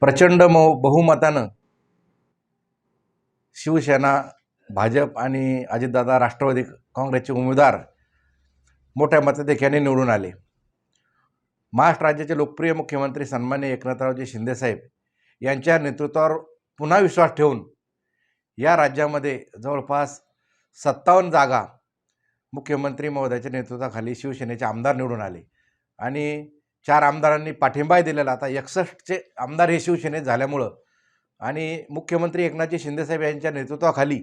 प्रचंड मो बहुमतानं शिवसेना भाजप आणि अजितदादा राष्ट्रवादी काँग्रेसचे उमेदवार मोठ्या मताधिक्याने निवडून आले. महाराष्ट्र राज्याचे लोकप्रिय मुख्यमंत्री सन्मान्य एकनाथरावजी शिंदेसाहेब यांच्या नेतृत्वावर पुन्हा विश्वास ठेवून या राज्यामध्ये जवळपास सत्तावन्न जागा मुख्यमंत्री महोदयाच्या नेतृत्वाखाली शिवसेनेचे आमदार निवडून आले. आणि चार आमदारांनी पाठिंबाही दिलेला. आता एकसष्टचे आमदार हे शिवसेनेत झाल्यामुळं आणि मुख्यमंत्री एकनाथजी शिंदेसाहेब यांच्या नेतृत्वाखाली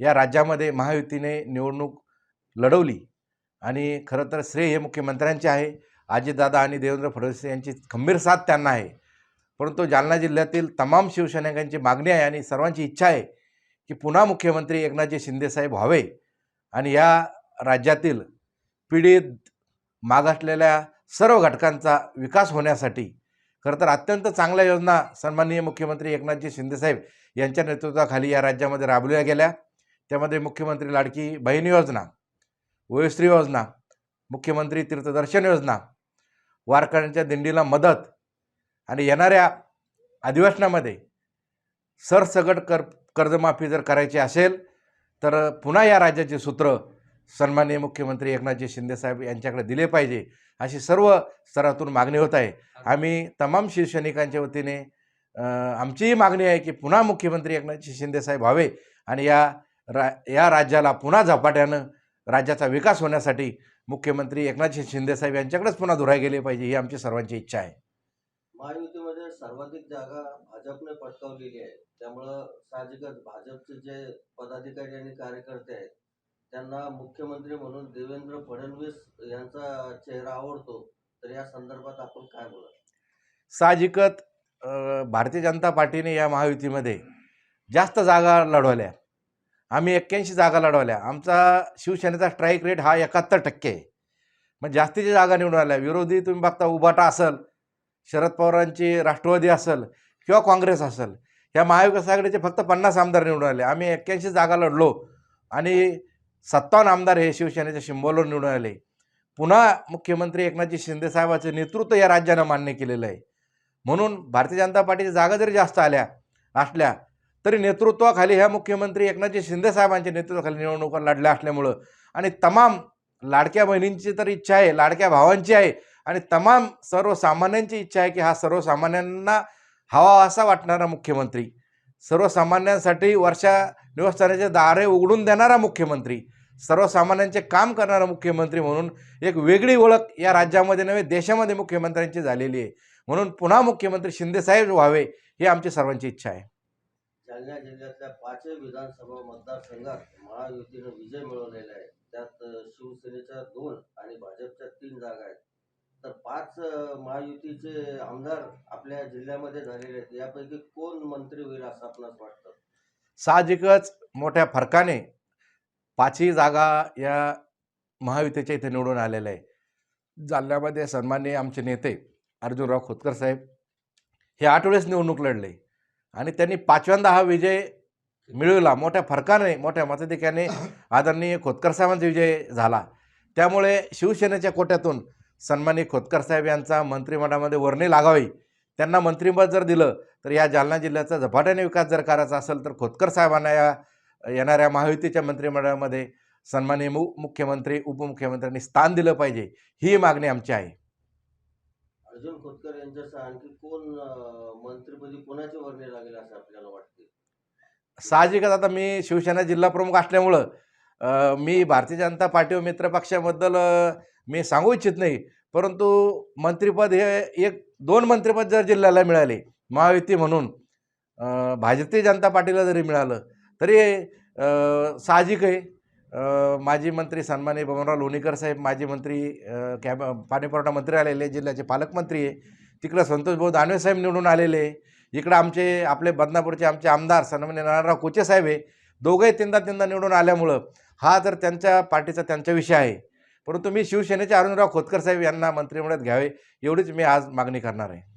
या राज्यामध्ये महायुतीने निवडणूक लढवली. आणि खरं तर श्रेय हे मुख्यमंत्र्यांचे आहे. अजितदादा आणि देवेंद्र फडणवीस यांची खंबीर साथ त्यांना आहे. परंतु जालना जिल्ह्यातील तमाम शिवसैनिकांची मागणी आहे आणि सर्वांची इच्छा आहे की पुन्हा मुख्यमंत्री एकनाथजी शिंदेसाहेब व्हावे. आणि या राज्यातील पीडित मागासलेल्या सर्व घटकांचा विकास होण्यासाठी खरं तर अत्यंत चांगल्या योजना सन्माननीय मुख्यमंत्री एकनाथजी शिंदेसाहेब यांच्या नेतृत्वाखाली या राज्यामध्ये राबवल्या गेल्या. त्यामध्ये मुख्यमंत्री लाडकी बहीण योजना वयोश्री योजना मुख्यमंत्री तीर्थदर्शन योजना वारकऱ्यांच्या दिंडीला मदत आणि येणाऱ्या अधिवेशनामध्ये सरसगट कर कर्जमाफी जर करायची असेल तर पुन्हा या राज्याचे सूत्र सन्माननीय मुख्यमंत्री एकनाथजी शिंदेसाहेब यांच्याकडे दिले पाहिजे अशी सर्व स्तरातून मागणी होत आहे. आम्ही तमाम शिवसैनिकांच्या वतीने आमचीही मागणी आहे की पुन्हा मुख्यमंत्री एकनाथजी शिंदेसाहेब व्हावे आणि या रा या राज्याला पुन्हा झपाट्यानं राज्याचा विकास होण्यासाठी मुख्यमंत्री एकनाथजी शिंदेसाहेब यांच्याकडेच पुन्हा धुराय गेले पाहिजे ही आमची सर्वांची इच्छा आहे. महायुतीमध्ये सर्वाधिक जागा भाजपने पटकावलेली आहे. त्यामुळं साहजिकच भाजपचे जे पदाधिकारी आणि कार्यकर्ते आहेत त्यांना मुख्यमंत्री म्हणून देवेंद्र फडणवीस यांचा चेहरा आवडतो तर या संदर्भात आपण काय बोला साहजिकच भारतीय जनता पार्टीने या महायुतीमध्ये जास्त जागा लढवल्या. आम्ही एक्क्याऐंशी जागा लढवल्या. आमचा शिवसेनेचा स्ट्राईक रेट हा एकाहत्तर टक्के आहे. मग जास्तीच्या जागा निवडून आल्या. विरोधी तुम्ही बघता उबाटा असेल शरद पवारांची राष्ट्रवादी असेल किंवा काँग्रेस असेल या महाविकास आघाडीचे फक्त पन्नास आमदार निवडून आले. आम्ही एक्क्याऐंशी जागा लढलो आणि सत्तावन्न आमदार हे शिवसेनेच्या शिंबोलवर निवडून आले. पुन्हा मुख्यमंत्री एकनाथजी शिंदेसाहेबाचे नेतृत्व या राज्यानं मान्य केलेलं आहे. म्हणून भारतीय जनता पार्टीच्या जागा जरी जास्त आल्या असल्या तरी नेतृत्वाखाली ह्या मुख्यमंत्री एकनाथजी शिंदेसाहेबांच्या नेतृत्वाखाली निवडणुका लढल्या असल्यामुळं आणि तमाम लाडक्या बहिणींची तर इच्छा आहे लाडक्या भावांची आहे आणि तमाम सर्वसामान्यांची इच्छा आहे की हा सर्वसामान्यांना हवा असा वाटणारा मुख्यमंत्री. सर्वसामान्यांसाठी वर्षा निवासस्थानाचे दारे उघडून देणारा मुख्यमंत्री सर्वसामान्यांचे काम करणारा मुख्यमंत्री म्हणून एक वेगळी ओळख या राज्यामध्ये नव्हे देशामध्ये मुख्यमंत्र्यांची झालेली आहे. म्हणून पुन्हा मुख्यमंत्री शिंदेसाहेब व्हावे ही आमची सर्वांची इच्छा आहे. जालना जिल्ह्यातल्या पाचही विधानसभा मतदारसंघात महायुतीनं विजय मिळवलेला आहे. त्यात शिवसेनेच्या दोन आणि भाजपच्या तीन जागा आहेत. तर पाच महायुतीचे आमदार आपल्या जिल्ह्यामध्ये झालेले आहेत. यापैकी कोण मंत्री होईल असं आपणास वाटतं? साहजिकच मोठ्या फरकाने पाचही जागा या महायुतीच्या इथे निवडून आलेल्या आहे जालन्यामध्ये सन्माननीय आमचे नेते अर्जुनराव खोतकर साहेब हे आठ वेळेस निवडणूक लढले आणि त्यांनी पाचव्यांदा हा विजय मिळवला. मोठ्या फरकाने मोठ्या मताधिक्याने आदरणीय खोतकर साहेबांचा विजय झाला. त्यामुळे शिवसेनेच्या कोट्यातून सन्मानित खोतकर साहेब यांचा मंत्रिमंडळामध्ये वर्णी लागावी. त्यांना मंत्रिपद जर दिलं तर या जालना जिल्ह्याचा झपाट्याने विकास जर करायचा असेल तर खोतकर साहेबांना या येणाऱ्या महायुतीच्या मंत्रिमंडळामध्ये सन्माननीय मु मुख्यमंत्री उपमुख्यमंत्र्यांनी स्थान दिलं पाहिजे. ही मागणी आमची आहे. अर्जुन खोतकर यांच्यासह आणखी कोण मंत्रिपदी कोणाची वर्णी लागेल असं आपल्याला वाटते? साहजिकच आता मी शिवसेना जिल्हा प्रमुख असल्यामुळं मी भारतीय जनता पार्टी व मित्रपक्षाबद्दल मी सांगू इच्छित नाही. परंतु मंत्रिपद हे एक दोन मंत्रिपद जर जिल्ह्याला मिळाले महायुती म्हणून भाजपी जनता पार्टीला जरी मिळालं तरी साहजिक आहे. माजी मंत्री सन्मानी बबनराव लोणीकर साहेब माजी मंत्री कॅब पाणीपुरवठा मंत्री आलेले जिल्ह्याचे पालकमंत्री आहे. तिकडं संतोष भाऊ दानवे साहेब निवडून आलेले इकडं आमचे आपले बदनापूरचे आमचे आमदार सन्मान्य नारायणराव कोचे साहेब आहे. दोघंही तीनदा तीनदा निवडून आल्यामुळं हा जर त्यांच्या पार्टीचा त्यांचा विषय आहे परंतु मी शिवसेनेचे अरुणराव खोतकर साहेब यांना मंत्रिमंडळात घ्यावे एवढीच मी आज मागणी करणार आहे.